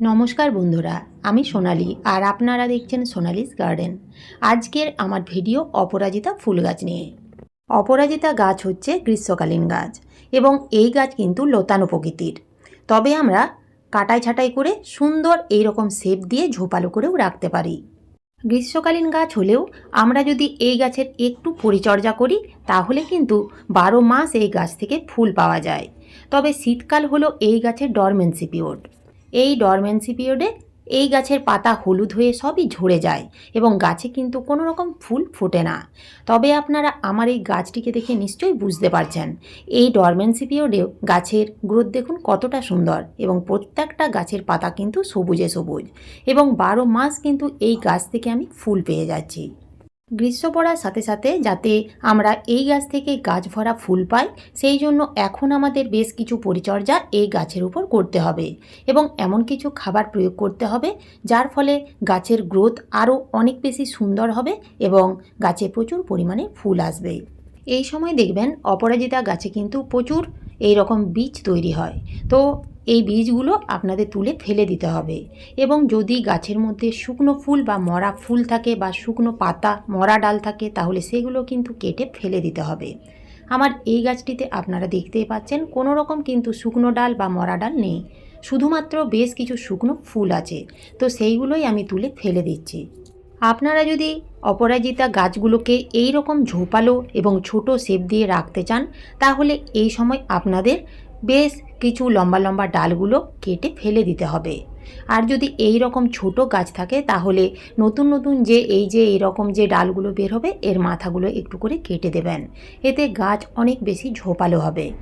নমস্কার বন্ধুরা, আমি সোনালি আর আপনারা দেখছেন সোনালিস গার্ডেন। আজকের আমার ভিডিও অপরাজিতা ফুল গাছ নিয়ে। অপরাজিতা গাছ হচ্ছে গ্রীষ্মকালীন গাছ এবং এই গাছ কিন্তু লতানো প্রকৃতির। তবে আমরা কাটাই ছাটাই করে সুন্দর এই রকম শেপ দিয়ে ঝোপালো করেও রাখতে পারি। গ্রীষ্মকালীন গাছ হলেও আমরা যদি এই গাছের একটু পরিচর্যা করি, তাহলে কিন্তু বারো মাস এই গাছ থেকে ফুল পাওয়া যায়। তবে শীতকাল হলো এই গাছের ডরমেন্সি পিরিয়ড এই ডরমেন্সি পিরিয়ডে এই গাছের পাতা হলুদ হয়ে সবই ঝরে যায় এবং গাছে কিন্তু কোনো রকম ফুল ফোটে না। তবে আপনারা আমার এই গাছটিকে দেখে নিশ্চয়ই বুঝতে পারছেন। এই ডরমেন্সি পিরিয়ডেও গাছের গ্রোথ দেখুন কতটা সুন্দর এবং প্রত্যেকটা গাছের পাতা কিন্তু সবুজে সবুজ এবং বারো মাস কিন্তু এই গাছ থেকে আমি ফুল পেয়ে যাচ্ছি। গ্রীষ্ম পড়ার সাথে সাথে যাতে আমরা এই গাছ থেকে গাছ ভরা ফুল পাই, সেই জন্য এখন আমাদের বেশ কিছু পরিচর্যা এই গাছের উপর করতে হবে। এবং এমন কিছু খাবার প্রয়োগ করতে হবে, যার ফলে গাছের গ্রোথ আরও অনেক বেশি সুন্দর হবে এবং গাছে প্রচুর পরিমাণে ফুল আসবে। এই সময় দেখবেন অপরাজিতা গাছে কিন্তু প্রচুর এই রকম বীজ তৈরি হয়। তো এই বীজগুলো আপনাদের তুলে ফেলে দিতে হবে। এবং যদি গাছের মধ্যে শুকনো ফুল বা মরা ফুল থাকে বা শুকনো পাতা, মরা ডাল থাকে, তাহলে সেগুলো কিন্তু কেটে ফেলে দিতে হবে। আমার এই গাছটিতে আপনারা দেখতেই পাচ্ছেন, কোনো রকম কিন্তু শুকনো ডাল বা মরা ডাল নেই। শুধুমাত্র বেশ কিছু শুকনো ফুল আছে। তো সেইগুলোই আমি তুলে ফেলে দিচ্ছি। আপনারা যদি অপরাজিতা গাছগুলোকে এই রকম ঝোপালো এবং ছোট শেপ দিয়ে রাখতে চান, তাহলে এই সময় আপনাদের বেশ কিছু লম্বা লম্বা ডালগুলো কেটে ফেলে দিতে হবে। আর যদি এই রকম ছোট গাছ থাকে, তাহলে নতুন নতুন যে এই যে এই রকম যে ডালগুলো বের হবে, এর মাথাগুলো একটু করে কেটে দেবেন। এতে গাছ অনেক বেশি ঝোপালো হবে।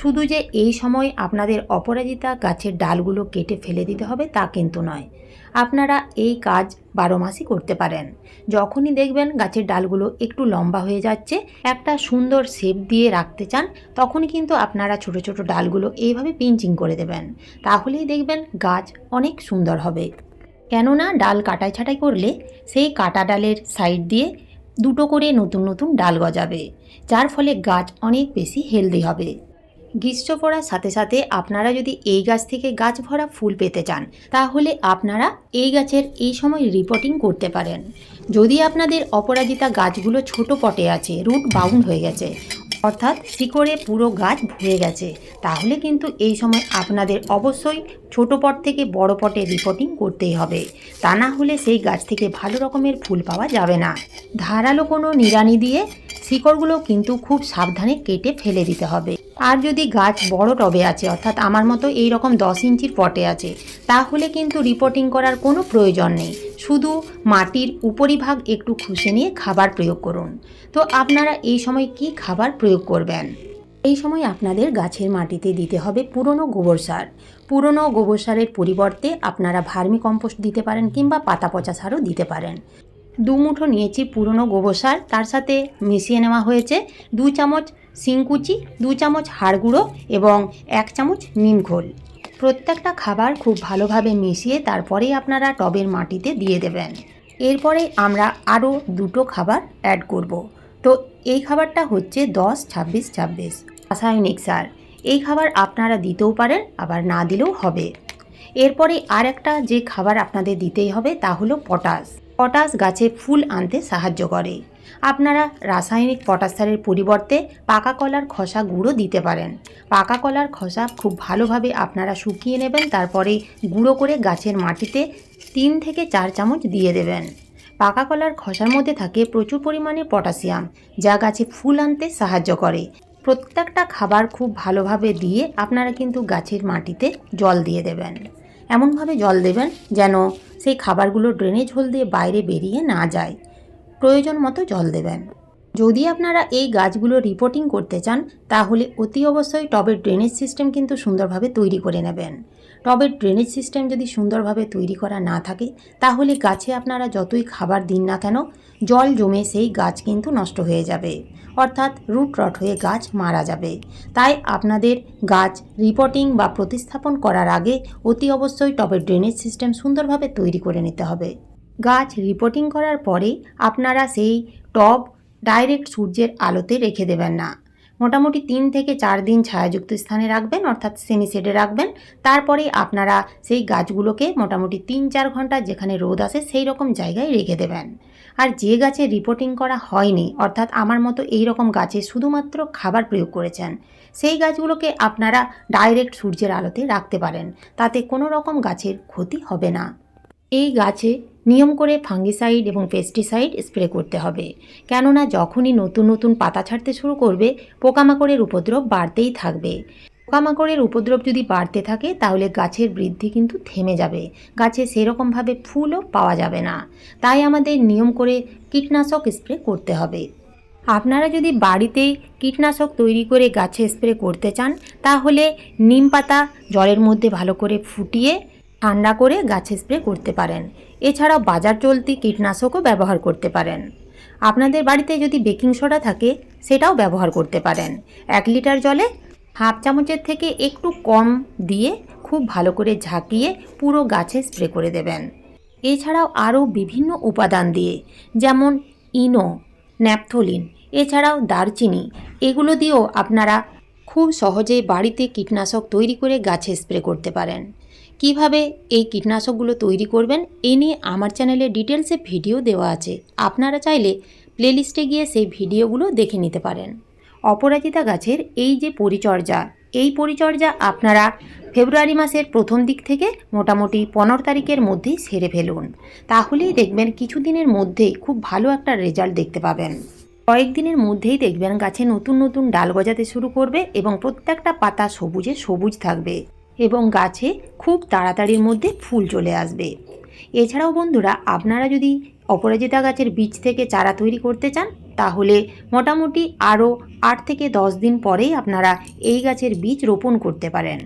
শুধু যে এই সময় আপনাদের অপরাজিতা গাছের ডালগুলো কেটে ফেলে দিতে হবে তা কিন্তু নয়। আপনারা এই কাজ বারো মাসই করতে পারেন। যখনই দেখবেন গাছের ডালগুলো একটু লম্বা হয়ে যাচ্ছে, একটা সুন্দর শেপ দিয়ে রাখতে চান, তখনই কিন্তু আপনারা ছোট ছোট ডালগুলো এইভাবে পিঞ্চিং করে দেবেন। তাহলেই দেখবেন গাছ অনেক সুন্দর হবে। কেননা ডাল কাটাই ছাটাই করলে সেই কাটা ডালের সাইড দিয়ে দুটো করে নতুন নতুন ডাল গজাবে, যার ফলে গাছ অনেক বেশি হেলদি হবে। গ্রীষ্ম পড়ার সাথে সাথে আপনারা যদি এই গাছ থেকে গাছ ভরা ফুল পেতে চান, তাহলে আপনারা এই গাছের এই সময় রিপোর্টিং করতে পারেন। যদি আপনাদের অপরাজিতা গাছগুলো ছোট পটে আছে রুট বাউন্ড হয়ে গেছে, অর্থাৎ শিকড়ে পুরো গাছ ভরে গেছে, তাহলে কিন্তু এই সময় আপনাদের অবশ্যই ছোট পট থেকে বড় পটে রিপোর্টিং করতেই হবে। তা না হলে সেই গাছ থেকে ভালো রকমের ফুল পাওয়া যাবে না। ধারালো কোনো নিড়ানি দিয়ে শিকড়গুলো কিন্তু খুব সাবধানে কেটে ফেলে দিতে হবে। আর যদি গাছ বড় টবে আছে, অর্থাৎ আমার মতো এই রকম দশ ইঞ্চির পটে আছে, তাহলে কিন্তু রিপোর্টিং করার কোনো প্রয়োজন নেই। শুধু মাটির উপরিভাগ একটু খুশে নিয়ে খাবার প্রয়োগ করুন। তো আপনারা এই সময় কি খাবার প্রয়োগ করবেন? এই সময় আপনাদের গাছের মাটিতে দিতে হবে পুরনো গোবর সার। পুরনো গোবর সারের পরিবর্তে আপনারা ভার্মি কম্পোস্ট দিতে পারেন কিংবা পাতা পচা সারও দিতে পারেন। দু মুঠো নিয়েছি পুরনো গোবর সার, তার সাথে মিশিয়ে নেওয়া হয়েছে দু চামচ শিংকুচি দু চামচ হাড় গুঁড়ো এবং এক চামচ নিম খোল প্রত্যেকটা খাবার খুব ভালোভাবে মিশিয়ে তারপরেই আপনারা টবের মাটিতে দিয়ে দেবেন। এরপরে আমরা আরও দুটো খাবার অ্যাড করব। তো এই খাবারটা হচ্ছে দশ, ছাব্বিশ ছাব্বিশ। রাসায়নিক সার। এই খাবার আপনারা দিতেও পারেন, আবার না দিলেও হবে। এরপরে আর একটা যে খাবার আপনাদের দিতেই হবে তা হলো পটাশ। পটাশ গাছে ফুল আনতে সাহায্য করে। আপনারা রাসায়নিক পটাশ সারের পরিবর্তে পাকা কলার খসা গুঁড়ো দিতে পারেন। পাকা কলার খসা খুব ভালোভাবে আপনারা শুকিয়ে নেবেন, তারপরে গুঁড়ো করে গাছের মাটিতে তিন থেকে চার চামচ দিয়ে দেবেন। পাকা কলার খসার মধ্যে থাকে প্রচুর পরিমাণে পটাশিয়াম, যা গাছে ফুল আনতে সাহায্য করে। প্রত্যেকটা খাবার খুব ভালোভাবে দিয়ে আপনারা কিন্তু গাছের মাটিতে জল দিয়ে দেবেন। এমনভাবে জল দেবেন যেন সেই খাবারগুলো ড্রেনেজ হোল দিয়ে বাইরে বেরিয়ে না যায়। প্রয়োজন মতো জল দেবেন। যদি আপনারা এই গাছগুলো রিপোর্টিং করতে চান, তাহলে অতি অবশ্যই টবের ড্রেনেজ সিস্টেম কিন্তু সুন্দরভাবে তৈরি করে নেবেন। টবের ড্রেনেজ সিস্টেম যদি সুন্দরভাবে তৈরি করা না থাকে, তাহলে গাছে আপনারা যতই খাবার দিন না কেন, জল জমে সেই গাছ কিন্তু নষ্ট হয়ে যাবে। অর্থাৎ রুট রট হয়ে গাছ মারা যাবে। তাই আপনাদের গাছ রিপোর্টিং বা প্রতিস্থাপন করার আগে অতি অবশ্যই টবের ড্রেনেজ সিস্টেম সুন্দরভাবে তৈরি করে নিতে হবে। গাছ রিপোর্টিং করার পরে আপনারা সেই টব ডাইরেক্ট সূর্যের আলোতে রেখে দেবেন না। মোটামুটি তিন থেকে চার দিন ছায়াযুক্ত স্থানে রাখবেন, অর্থাৎ সেমি শেডে রাখবেন। তারপরে আপনারা সেই গাছগুলোকে মোটামুটি তিন চার ঘণ্টা যেখানে রোদ আসে সেই রকম জায়গায় রেখে দেবেন। আর যে গাছে রিপোর্টিং করা হয়নি, অর্থাৎ আমার মতো এই রকম গাছে শুধুমাত্র খাবার প্রয়োগ করেছেন, সেই গাছগুলোকে আপনারা ডাইরেক্ট সূর্যের আলোতে রাখতে পারেন। তাতে কোনো রকম গাছের ক্ষতি হবে না। এই গাছে নিয়ম করে ফাঙ্গিসাইড এবং পেস্টিসাইড স্প্রে করতে হবে। কেননা যখনই নতুন নতুন পাতা ছাড়তে শুরু করবে, পোকামাকড়ের উপদ্রব বাড়তেই থাকবে। পোকামাকড়ের উপদ্রব যদি বাড়তে থাকে, তাহলে গাছের বৃদ্ধি কিন্তু থেমে যাবে। গাছে সেরকমভাবে ফুলও পাওয়া যাবে না। তাই আমাদের নিয়ম করে কীটনাশক স্প্রে করতে হবে। আপনারা যদি বাড়িতেই কীটনাশক তৈরি করে গাছে স্প্রে করতে চান, তাহলে নিম পাতা জলের মধ্যে ভালো করে ফুটিয়ে ঠান্ডা করে গাছে স্প্রে করতে পারেন। এছাড়াও বাজার চলতি কীটনাশকও ব্যবহার করতে পারেন। আপনাদের বাড়িতে যদি বেকিং সোডা থাকে, সেটাও ব্যবহার করতে পারেন। এক লিটার জলে হাফ চামচের থেকে একটু কম দিয়ে খুব ভালো করে ঝাঁকিয়ে পুরো গাছে স্প্রে করে দেবেন। এছাড়াও আরও বিভিন্ন উপাদান দিয়ে, যেমন ইনো, ন্যাপথলিন, এছাড়াও দারচিনি, এগুলো দিয়েও আপনারা খুব সহজেই বাড়িতে কীটনাশক তৈরি করে গাছে স্প্রে করতে পারেন। কীভাবে এই কীটনাশকগুলো তৈরি করবেন, এ নিয়ে আমার চ্যানেলে ডিটেলসে ভিডিও দেওয়া আছে। আপনারা চাইলে প্লেলিস্টে গিয়ে সেই ভিডিওগুলো দেখে নিতে পারেন। অপরাজিতা গাছের এই যে পরিচর্যা, এই পরিচর্যা আপনারা ফেব্রুয়ারি মাসের প্রথম দিক থেকে মোটামুটি পনেরো তারিখের মধ্যেই সেরে ফেলুন। তাহলেই দেখবেন কিছুদিনের মধ্যেই খুব ভালো একটা রেজাল্ট দেখতে পাবেন। কয়েকদিনের মধ্যেই দেখবেন গাছে নতুন নতুন ডাল গজাতে শুরু করবে এবং প্রত্যেকটা পাতা সবুজে সবুজ থাকবে। এবং গাছে খুব তাড়াতাড়ির মধ্যে ফুল চলে আসবে। এছাড়াও বন্ধুরা, আপনারা যদি অপরাজিতা গাছের বীজ থেকে চারা তৈরি করতে চান, তাহলে মোটামুটি আরও আট থেকে দশ দিন পরেই আপনারা এই গাছের বীজ রোপণ করতে পারেন।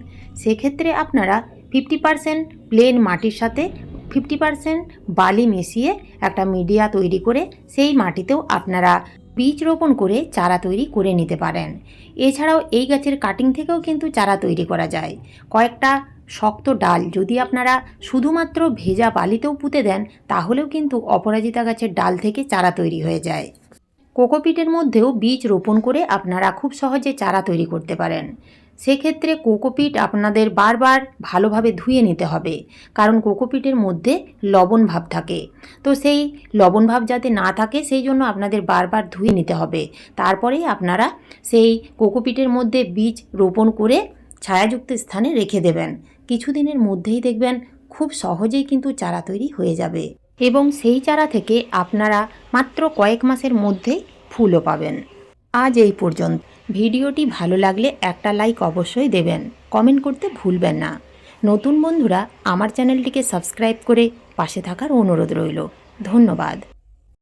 সেক্ষেত্রে আপনারা ফিফটি পারসেন্ট প্লেন মাটির সাথে ফিফটি পারসেন্ট বালি মিশিয়ে একটা মিডিয়া তৈরি করে সেই মাটিতেও আপনারা বীজ রোপণ করে চারা তৈরি করে নিতে পারেন। এছাড়াও এই গাছের কাটিং থেকেও কিন্তু চারা তৈরি করা যায়। কয়েকটা শক্ত ডাল যদি আপনারা শুধুমাত্র ভেজা বালিতেও পুঁতে দেন, তাহলেও কিন্তু অপরাজিতা গাছের ডাল থেকে চারা তৈরি হয়ে যায়। কোকোপিটের মধ্যেও বীজ রোপণ করে আপনারা খুব সহজে চারা তৈরি করতে পারেন। সেক্ষেত্রে কোকোপিট আপনাদের বারবার ভালোভাবে ধুয়ে নিতে হবে, কারণ কোকোপিটের মধ্যে লবণ ভাব থাকে। তো সেই লবণ ভাব যাতে না থাকে, সেই জন্য আপনাদের বারবার ধুয়ে নিতে হবে। তারপরেই আপনারা সেই কোকোপিটের মধ্যে বীজ রোপণ করে ছায়াযুক্ত স্থানে রেখে দেবেন। কিছুদিনের মধ্যেই দেখবেন খুব সহজেই কিন্তু চারা তৈরি হয়ে যাবে। এবং সেই চারা থেকে আপনারা মাত্র কয়েক মাসের মধ্যেই ফুলও পাবেন। আজ এই পর্যন্ত। ভিডিওটি ভালো লাগলে একটা লাইক অবশ্যই দেবেন। কমেন্ট করতে ভুলবেন না। নতুন বন্ধুরা, আমার চ্যানেলটিকে সাবস্ক্রাইব করে পাশে থাকার অনুরোধ রইল। ধন্যবাদ।